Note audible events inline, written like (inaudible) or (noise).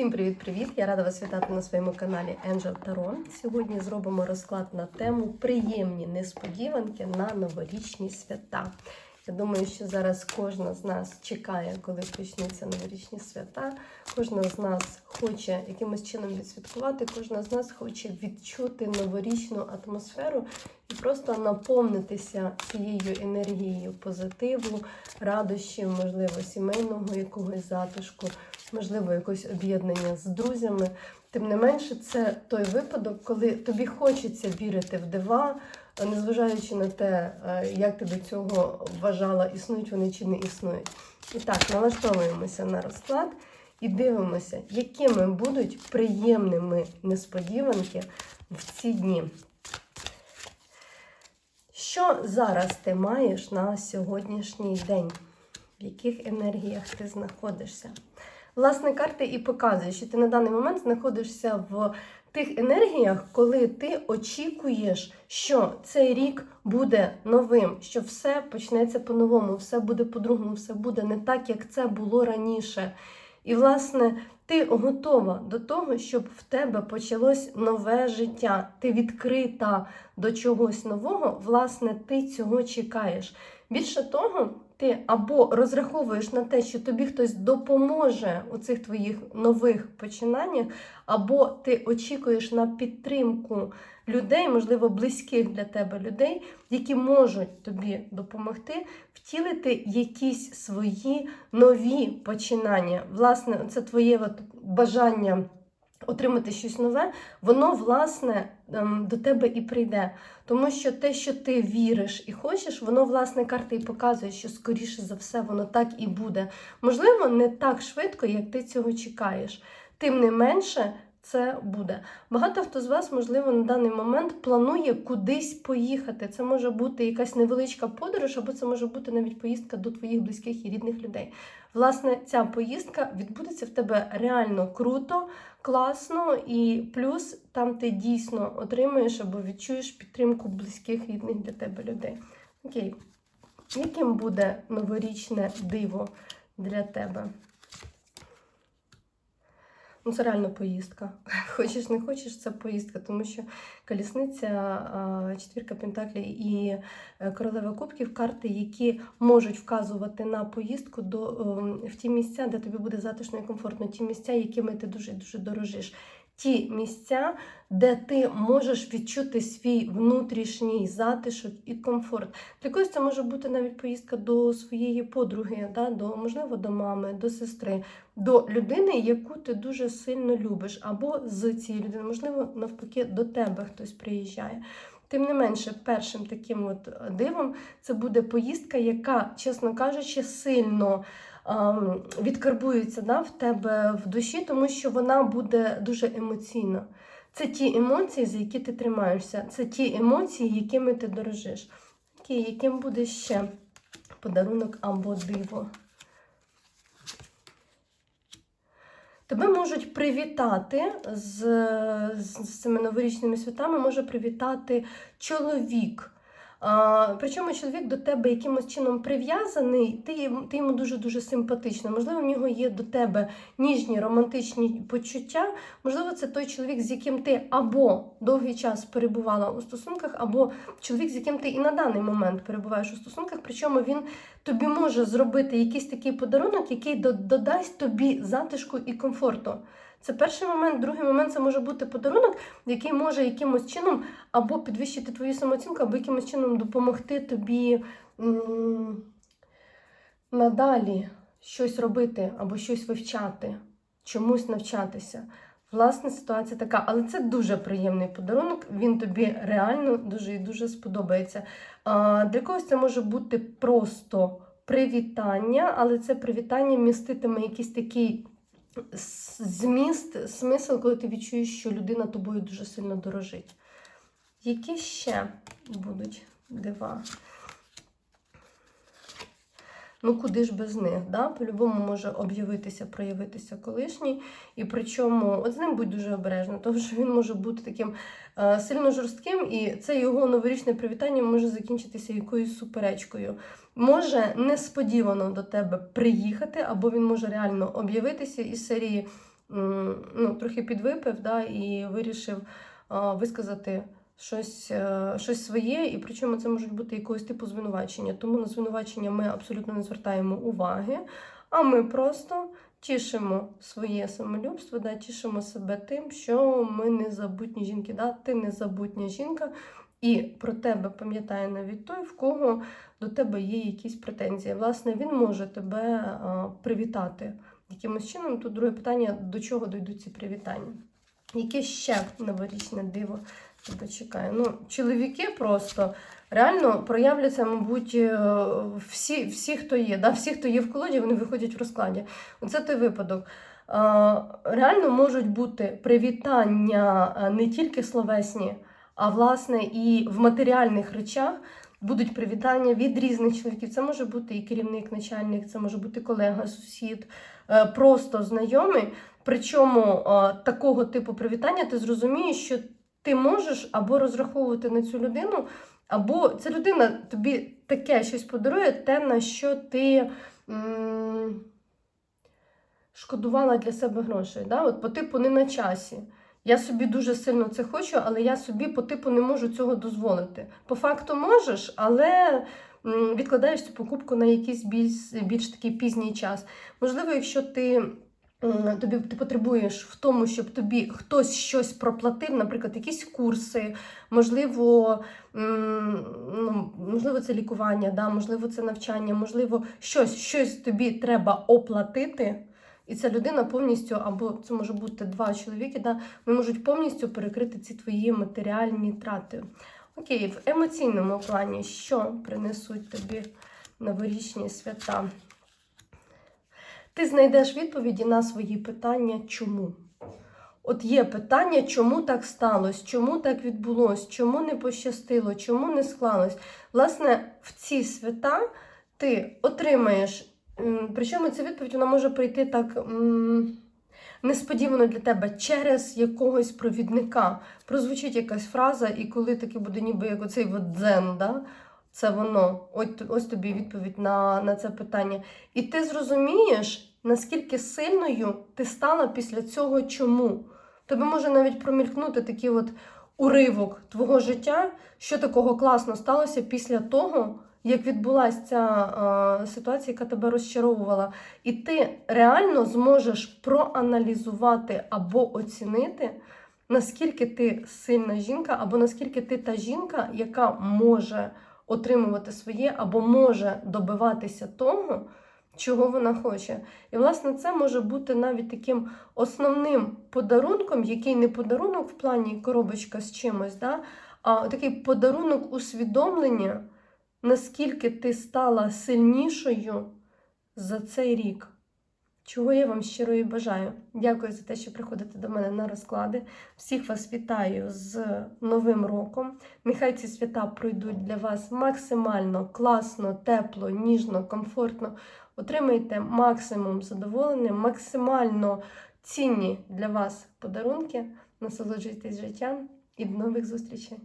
Всім привіт-привіт! Я рада вас вітати на своєму каналі Angel Tarot. Сьогодні зробимо розклад на тему приємні несподіванки на новорічні свята. Я думаю, що зараз кожна з нас чекає, коли почнуться новорічні свята. Кожна з нас хоче якимось чином відсвяткувати, кожна з нас хоче відчути новорічну атмосферу і просто наповнитися цією енергією позитиву, радощів, можливо, сімейного якогось затишку, можливо, якогось об'єднання з друзями. Тим не менше, це той випадок, коли тобі хочеться вірити в дива, незважаючи на те, е, як ти до цього вважала, існують вони чи не існують. І так, налаштовуємося на розклад і дивимося, якими будуть приємними несподіванки в ці дні. Що зараз ти маєш на сьогоднішній день? В яких енергіях ти знаходишся? Власне, карти і показує, що ти на даний момент знаходишся в тих енергіях, коли ти очікуєш, що цей рік буде новим, що все почнеться по-новому, все буде по-другому, все буде не так, як це було раніше. І, власне, ти готова до того, щоб в тебе почалось нове життя. Ти відкрита до чогось нового, власне, ти цього чекаєш. Більше того, ти або розраховуєш на те, що тобі хтось допоможе у цих твоїх нових починаннях, або ти очікуєш на підтримку людей, можливо, близьких для тебе людей, які можуть тобі допомогти втілити якісь свої нові починання. Власне, це твоє бажання. Отримати щось нове, воно, власне, до тебе і прийде. Тому що те, що ти віриш і хочеш, воно, власне, карти і показує, що, скоріше за все, воно так і буде. Можливо, не так швидко, як ти цього чекаєш. Тим не менше, це буде. Багато хто з вас, можливо, на даний момент планує кудись поїхати. Це може бути якась невеличка подорож, або це може бути навіть поїздка до твоїх близьких і рідних людей. Власне, ця поїздка відбудеться в тебе реально круто, класно, і плюс там ти дійсно отримаєш або відчуєш підтримку близьких рідних для тебе людей. Окей, яким буде новорічне диво для тебе? Ну, це реально поїздка. (laughs) Хочеш, не хочеш, це поїздка, тому що колісниця, четвірка Пентаклі і е, королева кубків карти, які можуть вказувати на поїздку до, ем, в ті місця, де тобі буде затишно і комфортно, ті місця, якими ти дуже дуже дорожиш. Ті місця, де ти можеш відчути свій внутрішній затишок і комфорт. Для когось це може бути навіть поїздка до своєї подруги, да, до, можливо, до мами, до сестри, до людини, яку ти дуже сильно любиш, або з цієї людини, можливо, навпаки, до тебе хтось приїжджає. Тим не менше, першим таким от дивом це буде поїздка, яка, чесно кажучи, сильно відкарбується да, в тебе в душі, тому що вона буде дуже емоційна. Це ті емоції, за які ти тримаєшся, це ті емоції, якими ти дорожиш. Окей, яким буде ще подарунок або диво? Тебе можуть привітати з, з, з цими новорічними святами, може привітати чоловік. Причому чоловік до тебе якимось чином прив'язаний, ти, ти йому дуже-дуже симпатична. Можливо, в нього є до тебе ніжні романтичні почуття. Можливо, це той чоловік, з яким ти або довгий час перебувала у стосунках, або чоловік, з яким ти і на даний момент перебуваєш у стосунках. Причому він тобі може зробити якийсь такий подарунок, який до- додасть тобі затишку і комфорту. Це перший момент. Другий момент це може бути подарунок, який може якимось чином або підвищити твою самооцінку, або якимось чином допомогти тобі надалі щось робити або щось вивчати, чомусь навчатися. Власне, ситуація така, але це дуже приємний подарунок. Він тобі реально дуже і дуже сподобається. Для когось це може бути просто привітання, але це привітання міститиме якийсь такий зміст, смисл, коли ти відчуєш, що людина тобою дуже сильно дорожить. Які ще будуть дива? Ну, куди ж без них? Да? По-любому може об'явитися, проявитися колишній. І причому, от з ним будь дуже обережно, тому що він може бути таким е, сильно жорстким, і це його новорічне привітання може закінчитися якоюсь суперечкою. Може несподівано до тебе приїхати, або він може реально об'явитися із серії. ну, трохи підвипив да, і вирішив а, висказати щось, е, щось своє, і причому це можуть бути якогось типу звинувачення. Тому на звинувачення ми абсолютно не звертаємо уваги, а ми просто тішимо своє самолюбство, да, тішимо себе тим, що ми незабутні жінки. Да? Ти незабутня жінка, і про тебе пам'ятає навіть той, в кого до тебе є якісь претензії. Власне, він може тебе а, привітати якимось чином. Тут друге питання: до чого дійдуть ці привітання? Яке ще новорічне диво тебе? Ну, чоловіки просто реально проявляться, мабуть, е, всі, всі, хто є. Да? Всі, хто є в колоді, вони виходять в розкладі. Оце той випадок. Реально можуть бути привітання не тільки словесні, а власне і в матеріальних речах. Будуть привітання від різних чоловіків. Це може бути і керівник, начальник, це може бути колега, сусід, е, просто знайомий. Причому е, такого типу привітання ти зрозумієш, що ти можеш або розраховувати на цю людину, або ця людина тобі таке щось подарує, те, на що ти м- шкодувала для себе грошей. Да? От по типу не на часі. Я собі дуже сильно це хочу, але я собі по типу не можу цього дозволити. По факту можеш, але відкладаєш цю покупку на якийсь більш, більш такий пізній час. Можливо, якщо ти. М, Тобі ти потребуєш в тому, щоб тобі хтось щось проплатив, наприклад, якісь курси, можливо, ну, можливо, це лікування, да, можливо, це навчання, можливо, щось, щось тобі треба оплатити. І ця людина повністю, або це може бути два чоловіки, да, вони можуть повністю перекрити ці твої матеріальні трати. Окей, в емоційному плані, що принесуть тобі новорічні свята? Ти знайдеш відповіді на свої питання, чому. От є питання, чому так сталося, чому так відбулося, чому не пощастило, чому не склалось. Власне, в ці свята ти отримаєш Причому ця відповідь вона може прийти так несподівано для тебе через якогось провідника. Прозвучить якась фраза, і коли таки буде ніби як оцей дзен, да? Це воно. Ось, ось тобі відповідь на, на це питання. І ти зрозумієш, наскільки сильною ти стала після цього чому. Тебе може навіть промількнути такий от уривок твого життя, що такого класно сталося після того, як відбулася ця е, ситуація, яка тебе розчаровувала, і ти реально зможеш проаналізувати або оцінити, наскільки ти сильна жінка, або наскільки ти та жінка, яка може отримувати своє, або може добиватися того, чого вона хоче. І, власне, це може бути навіть таким основним подарунком, який не подарунок в плані коробочка з чимось, да? а такий подарунок усвідомлення наскільки ти стала сильнішою за цей рік. Чого я вам щиро і бажаю. Дякую за те, що приходите до мене на розклади. Всіх вас вітаю з Новим роком. Нехай ці свята пройдуть для вас максимально класно, тепло, ніжно, комфортно. Отримайте максимум задоволення, максимально цінні для вас подарунки. Насолоджуйтесь життям і до нових зустрічей!